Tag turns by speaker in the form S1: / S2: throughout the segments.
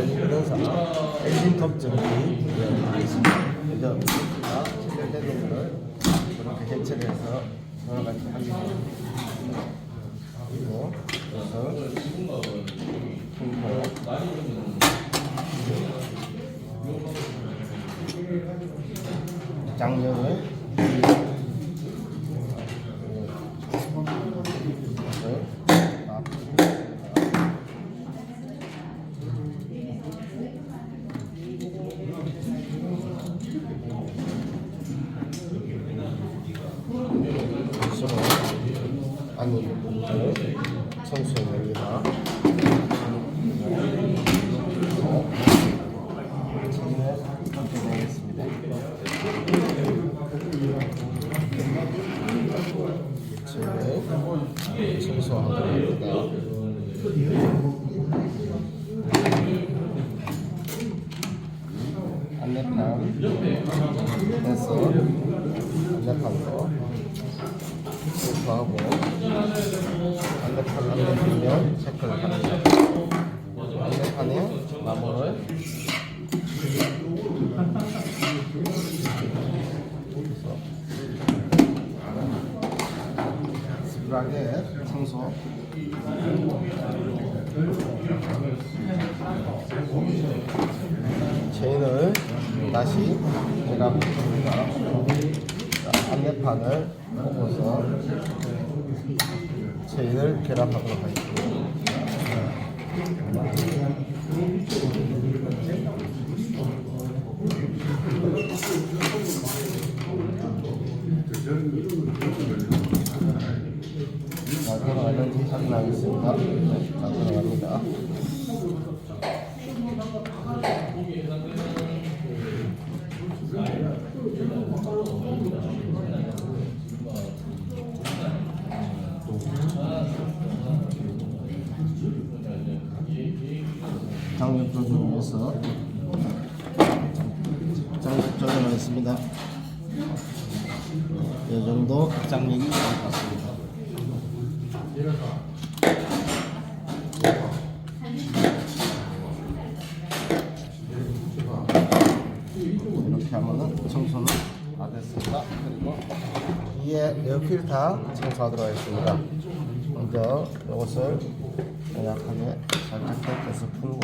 S1: 전기변사, 엔진톱 전기, 그죠? 다 체결되는 것을 그렇게 해체를 해서 여러 가지 하게 됩니다. 그리고 그래서 분포 장면을 이렇게 되겠습니다. 제 청소하도록 합니다. 안내판 해서 안내판도 체크 하고 안내판 안내되면 체크를 합니다. 안내판에 나무를 스프라게 청소 체인을 다시 제가 안내판을 보고서 체인을 결합하도록 하겠습니다. 자, 들어가는지 확인하겠습니다. 네, 자, 들어갑니다. 해서 장력 조절하겠습니다. 이 정도 장력이 같습니다. 이렇게 하면은 청소는 다 됐습니다. 그리고 위에 에어필터 청소하도록 하겠습니다. 먼저 이것을 약하게 살짝 떼서 풀고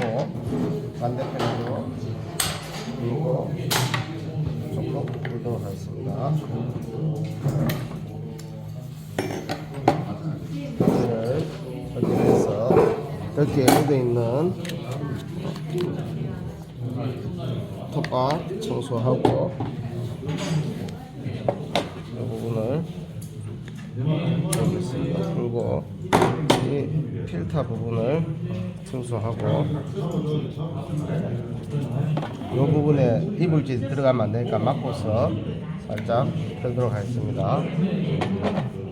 S1: 반대편으로 풀고 조금 풀도록 하겠습니다. 여기를 이렇게 해서 이렇게 묻어 있는 톱밥 청소하고 이 부분을 여기습니다 풀고 이 필터 부분을 청소하고 이 부분에 이물질이 들어가면 안 되니까 막고서 살짝 펴도록 하겠습니다.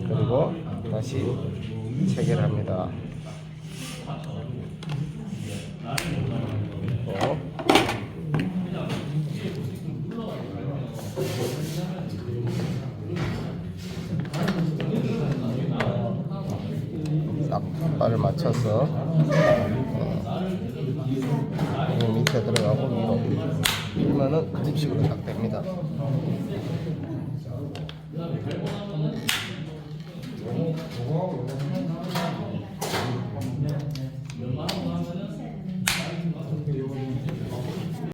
S1: 그리고 다시 체결합니다. 발을 맞춰서 어, 여기 밑에 들어가고 위로 그러면은 그립식으로 딱 됩니다.